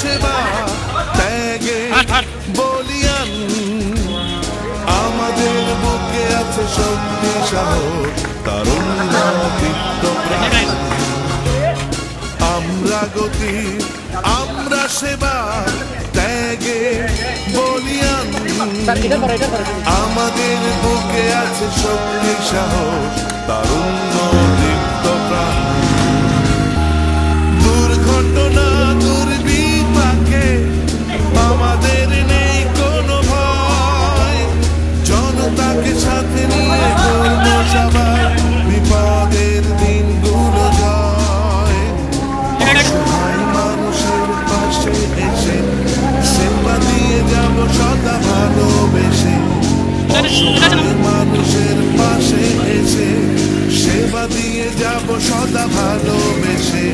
সেবা ত্যাগে বলিয়ান। আমাদের বুকে আছে শক্তি তারুণ্য দীপ্ত আমরা গতি, আমরা সেবা ত্যাগে বলিয়ান। আমাদের বুকে আছে শক্তি, সাহস, তারুণ্য সদা ভালোবেসে মানুষের পাশে এসে সেবা দিয়ে যাব সদা ভালোবেসে।